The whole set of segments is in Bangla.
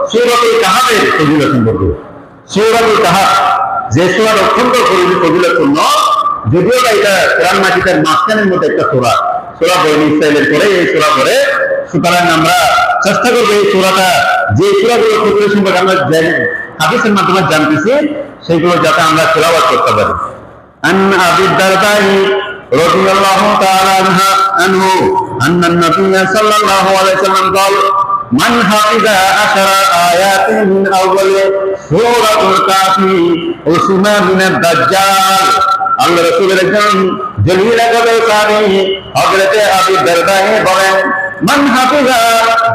সূরাতুল কাহাফের ফজিলত সম্পর্কে সূরাতুল কাহাফ যে সূরা অত্যন্ত ফজিলতপূর্ণ যদিও বা এটা কোরআন মাজিদের মাঝখানের মধ্যে একটা সূরা সূরা বনি ইসরাইলের পরে এই সূরা পরে সুতরাং আমরা চেষ্টা করবো এই সূরাটা যে সূরাগুলো ফজিলত সম্পর্কে আমরা জেনে হাদিসের মাধ্যমে জানতেছি সেগুলো যাতে আমরা তেলাওয়াত করতে পারি عن أبي الدرداء رضي الله تعالى عنها عنه أن النبي صلى الله عليه وسلم قال মান হাফিজা আশারা আয়াতিন আউয়ালে সূরাতুল কাফি উসমা মিনাদ দাজ্জাল। আল্লাহ রাসূলের একজন জলিল আকাবে সাহাবী হযরতে আবু দারদা বলেন, মান হাফিজা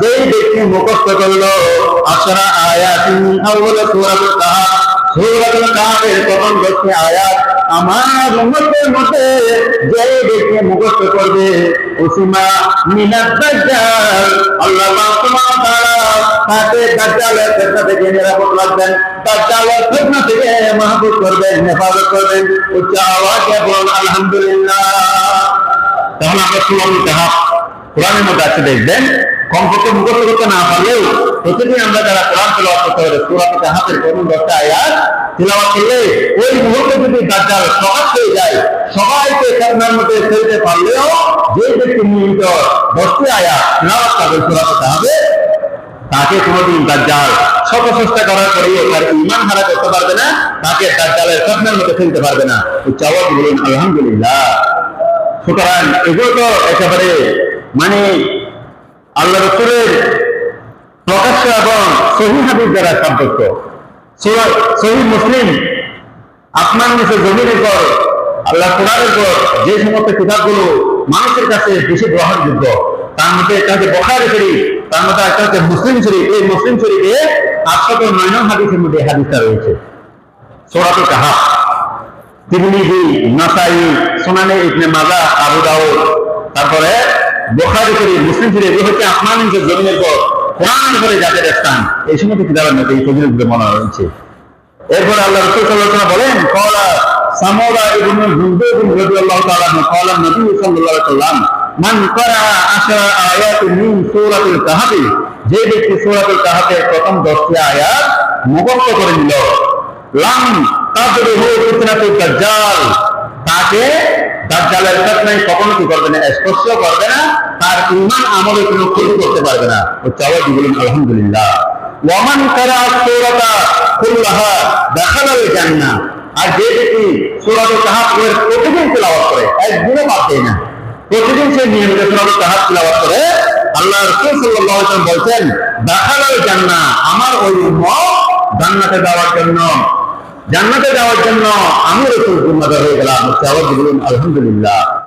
যেই ব্যক্তি মুখস্থ করল, আশারা আয়াতিন আউয়ালে সূরাতুল কাহফ সূরাতুল কাহফের প্রথম দশটি আয়াত আমার উম্মতের মতে যে ব্যক্তি মুখস্থ করবে উসিমা মিনাত দাজ্জাল। আল্লাহ তাকে দাজ্জালের ফিতনা থেকে নিরাপদ রাখবেন, দাজ্জালের ফিতনা থেকে মাহফুজ করবেন, হেফাজত করবেন। উচ্চ আওয়াজে বলুন, আলহামদুলিল্লাহ। তাহলে আমরা সূরাতুল কাহফ কোরআনের মধ্যে আছে দেখবেন, কমপক্ষে মুখস্থ করতে না পারলেও প্রতিদিন আমরা যারা কোরআন তেলাওয়াত করতে পারে সূরাতুল কাহফের প্রথম দশটা আয়াত তেলাওয়াত করলে ওই মুহূর্তে যদি দাজ্জাল সহজ হয়ে যায়, সবাইকে কান্নার মধ্যে ফেলতে পারলেও যে ব্যক্তি নিয়মিত দশটি আয়াত তেলাওয়াত করবে সূরাতুল কাহফে তাকে কোনোদিন দাজ্জাল শত চেষ্টা করার পরেও তার ইমান হারা করতে পারবে না, তাকে দাজ্জালের স্বপ্নের মধ্যে ফেলতে পারবে না। উচ্চ আওয়াজ বলুন, আলহামদুলিল্লাহ। সুতরাং এগুলো তো একেবারে মানে আল্লাহ রসুলের প্রকাশ্য এবং সহি দ্বারা সাব্যস্ত। সহি মুসলিম, আপনার নিচে জমির উপর, আল্লাহ কোরআনের উপর যে সমস্ত কিতাবগুলো মানুষের কাছে বেশি গ্রহণযোগ্য, তার মধ্যে একটা হচ্ছে বখারি শরীফ, তার মধ্যে একটা হচ্ছে মুসলিম শরীফ। এই মুসলিম শরীফে আটশত নয় হাদিসের মধ্যে হাদিসটা রয়েছে। সোরাতুল কাহাফ, তিরমিজি, নাসাই, সুনানে ইবনে মাজা, আবু দাউদ, তারপরে বুখারী শরীফ, মুসলিম শরীফ, এই হচ্ছে আসমান নিচে জমিনের পর যাদের স্থান, এই মধ্যে এই মনে রয়েছে এরপর আল্লাহ রাসূল ওয়াসাল্লাম বলেন ক্বালা সামুরা ইবনে জুনদুব রাদিয়াল্লাহু তাআলা আশরা আয়াতিন মিন সূরাতুল কাহফ যে ব্যক্তি সূরাতুল কাহফের প্রথম 10টি আয়াত মুখস্থ করে নিল। লাম তাদরুহু ফিতনাতুল দাজ্জাল তাকে দাজ্জালের ফিতনায় কখনো কি করবে না, স্পর্শ করবে না আমলে কোনো ক্ষতি করতে পারবে না। বলুন, আলহামদুলিল্লাহ। ওয়ামান কারা সূরাতা কুল্লাহা দাখালাল জান্নাহ। আর যে ব্যক্তি কাহফ এর প্রতিদিন করে, একদিনও বাদ দেয় না। প্রতিদিন সে নিয়মিত তেলাওয়াত করে। আল্লাহ রাসূল ওয়াসাল্লাম বলেন দাখালাল জান্নাহ, আমার ওই উম্মত জান্নাতে যাওয়ার জন্য। জান্নাতে যাওয়ার জন্য আমি রসুল হয়ে গেলাম। আলহামদুলিল্লাহ।